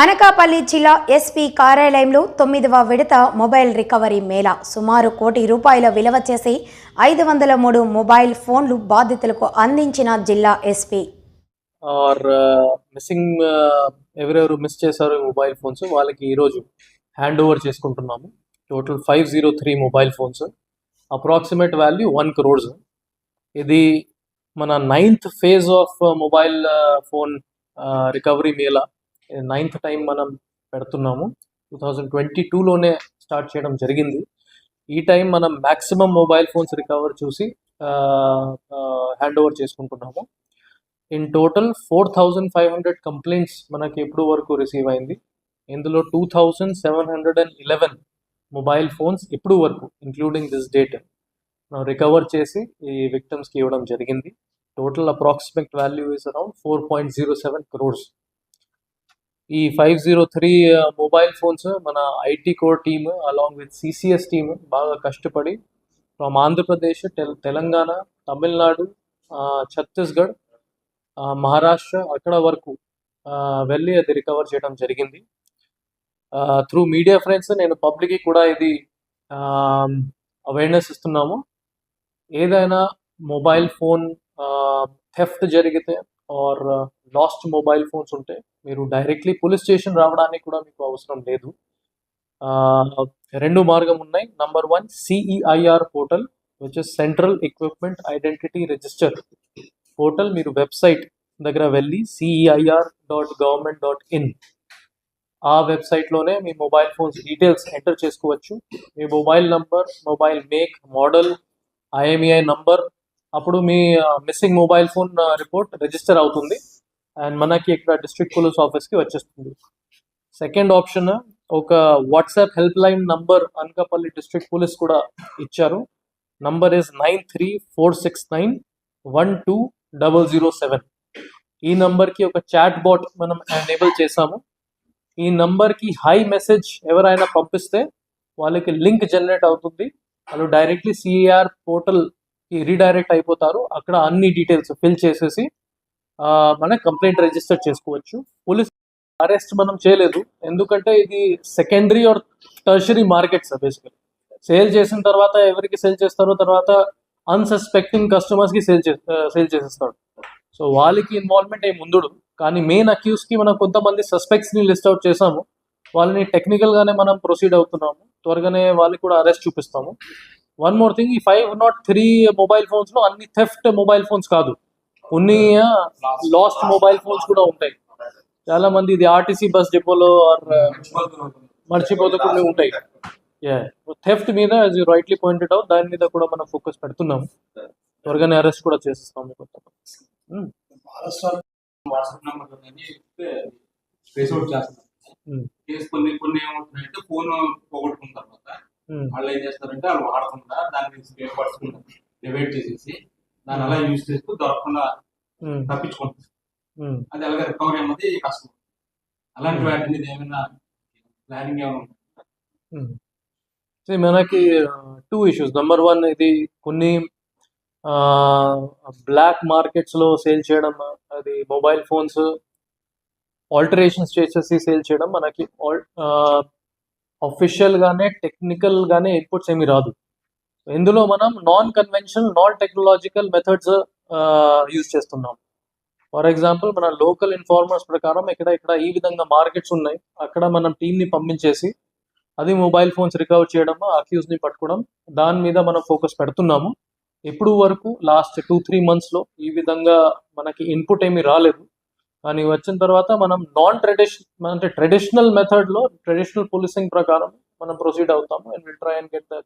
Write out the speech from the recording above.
అనకాపల్లి జిల్లా ఎస్పీ కార్యాలయంలో తొమ్మిదవ విడత మొబైల్ రికవరీ మేళా. సుమారు కోటి రూపాయల విలువ చేసి ఐదు వందల మూడు మొబైల్ ఫోన్లు బాధితులకు అందించిన జిల్లా ఎస్పీ. ఆర్ మిస్సింగ్ ఎవరెవరు మిస్ చేశారు మొబైల్ ఫోన్స్? వాళ్ళకి ఈరోజు హ్యాండ్ ఓవర్ చేసుకుంటున్నాము. Total five zero three mobile phones. Approximate value one crores ఇది మన ninth phase of mobile phone recovery Mela. Ninth time మనం పెడుతున్నాము. టూ థౌజండ్ ట్వంటీ టూలోనే స్టార్ట్ చేయడం జరిగింది. ఈ టైం మనం మ్యాక్సిమం మొబైల్ ఫోన్స్ రికవర్ చూసి హ్యాండ్ ఓవర్ చేసుకుంటున్నాము. In total four thousand five hundred complaints మనకి ఎప్పుడు వరకు రిసీవ్ అయింది. ఇందులో two thousand seven hundred and eleven mobile phones ఇప్పుడు వరకు ఇంక్లూడింగ్ దిస్ డేట్ మనం రికవర్ చేసి ఈ విక్టమ్స్కి ఇవ్వడం జరిగింది. Total approximate value is around four point zero seven crores ఈ five zero three mobile phones మన IT core team along with CCS team బాగా కష్టపడి ఫ్రమ్ ఆంధ్రప్రదేశ్ తెలంగాణ తమిళనాడు ఆ, ఛత్తీస్గఢ్ ఆ, మహారాష్ట్ర అక్కడ వరకు వెళ్ళి అది రికవర్ చేయడం జరిగింది. త్రూ మీడియా ఫ్రెండ్స్ నేను పబ్లిక్కి కూడా ఇది అవేర్నెస్ ఇస్తున్నాము. ఏదైనా మొబైల్ ఫోన్ థెఫ్ట్ జరిగితే ఆర్ లాస్ట్ మొబైల్ ఫోన్స్ ఉంటే మీరు డైరెక్ట్లీ పోలీస్ స్టేషన్ రావడానికి కూడా మీకు అవసరం లేదు. ఆ, రెండు మార్గం ఉన్నాయి. Number one CEIR portal which is central equipment identity register portal మీరు వెబ్సైట్ దగ్గర వెళ్ళి CEIR dot government dot in ఆ వెబ్సైట్లోనే మీ మొబైల్ ఫోన్స్ డీటెయిల్స్ ఎంటర్ చేసుకోవచ్చు. మీ mobile number mobile make model IMEI number అప్పుడు మీ missing mobile phone report register అవుతుంది. And మనకి ఇక్కడ డిస్ట్రిక్ట్ పోలీస్ ఆఫీస్కి వచ్చేస్తుంది. సెకండ్ ఆప్షన్ ఒక WhatsApp help line number Anakapalli district police కూడా ఇచ్చారు. Number is nine three four six nine one two double zero seven ఈ నంబర్కి ఒక చాట్ బాట్ మనం ఎనేబుల్ చేసాము ఈ నంబర్కి హై మెసేజ్ ఎవరైనా పంపిస్తే వాళ్ళకి లింక్ జనరేట్ అవుతుంది. వాళ్ళు డైరెక్ట్లీ సిఆర్ పోర్టల్ రీడైరెక్ట్ అయిపోతారు. అక్కడ అన్ని డీటెయిల్స్ ఫిల్ చేసేసి మన కంప్లైంట్ రిజిస్టర్ చేసుకోవచ్చు. పోలీస్ అరెస్ట్ మనం చేయలేదు. ఎందుకంటే ఇది secondary or tertiary markets basically sale చేసిన తర్వాత ఎవరికి సేల్ చేస్తారో తర్వాత అన్సస్పెక్టింగ్ కస్టమర్స్కి సేల్ చే సేల్ చేసేస్తాడు. సో వాళ్ళకి ఇన్వాల్వ్మెంట్ ఏమి ముందుడు. కానీ మెయిన్ అక్యూస్కి మనం కొంతమంది సస్పెక్ట్స్ని లిస్ట్ అవుట్ చేసాము. వాళ్ళని టెక్నికల్గానే మనం ప్రొసీడ్ అవుతున్నాము. త్వరగానే వాళ్ళకి కూడా అరెస్ట్ చూపిస్తాము. వన్ మోర్ థింగ్ ఈ ఫైవ్ నాట్ త్రీ మొబైల్ ఫోన్స్లో అన్ని థెఫ్ట్ మొబైల్ ఫోన్స్ కాదు. కొన్ని లాస్ట్ మొబైల్ ఫోన్స్ కూడా ఉంటాయి. చాలా మంది ఇది ఆర్టీసీ బస్ డిపోలో ఆర్ మర్చిపోతే కొన్ని ఉంటాయి. థెఫ్ట్ మీద as you rightly pointed out దాని మీద కూడా మనం ఫోకస్ పెడుతున్నాము త్వరగానే అరెస్ట్ కూడా చేసేస్తాము. Hmm. Hmm. కేసు కొన్ని కొన్ని ఏమవుతున్నాయంటే ఫోన్ Hmm. వాళ్ళు ఏం చేస్తారంటే వాళ్ళు వాడకుండా దాన్ని స్పేర్ పార్ట్స్ డివైడ్ చేసేసి దాన్ని అలా యూజ్ చేస్తూ దొరకకుండా. తప్పించుకుంటారు. అది అలాగే రికవరీ అన్నది కష్టం. అలాంటి వాటి మీద ఏమైనా ప్లానింగ్ ఏమైనా మనకి టూ ఇష్యూస్ నెంబర్ వన్ ఇది కొన్ని బ్లాక్ మార్కెట్స్లో సేల్ చేయడం అది మొబైల్ ఫోన్స్ ఆల్టరేషన్స్ చేసేసి సేల్ చేయడం మనకి అఫీషియల్గానే టెక్నికల్గానే ఇన్పుట్స్ ఏమి రాదు. ఇందులో మనం non conventional non technological methods use చేస్తున్నాం. ఫర్ ఎగ్జాంపుల్ మన లోకల్ ఇన్ఫార్మర్స్ ప్రకారం ఇక్కడ ఇక్కడ ఈ విధంగా మార్కెట్స్ ఉన్నాయి. అక్కడ మనం టీంని పంపించేసి అది మొబైల్ ఫోన్స్ రికవర్ చేయడం అక్యూజ్ని పట్టుకోవడం దాని మీద మనం ఫోకస్ పెడుతున్నాము. ఇప్పుడు వరకు లాస్ట్ టూ త్రీ మంత్స్లో ఈ విధంగా మనకి ఇన్పుట్ ఏమీ రాలేదు. కానీ వచ్చిన తర్వాత మనం నాన్ ట్రెడిషనల్ అంటే ట్రెడిషనల్ మెథడ్లో ట్రెడిషనల్ పోలీసింగ్ ప్రకారం మనం ప్రొసీడ్ అవుతాము. And will try and get the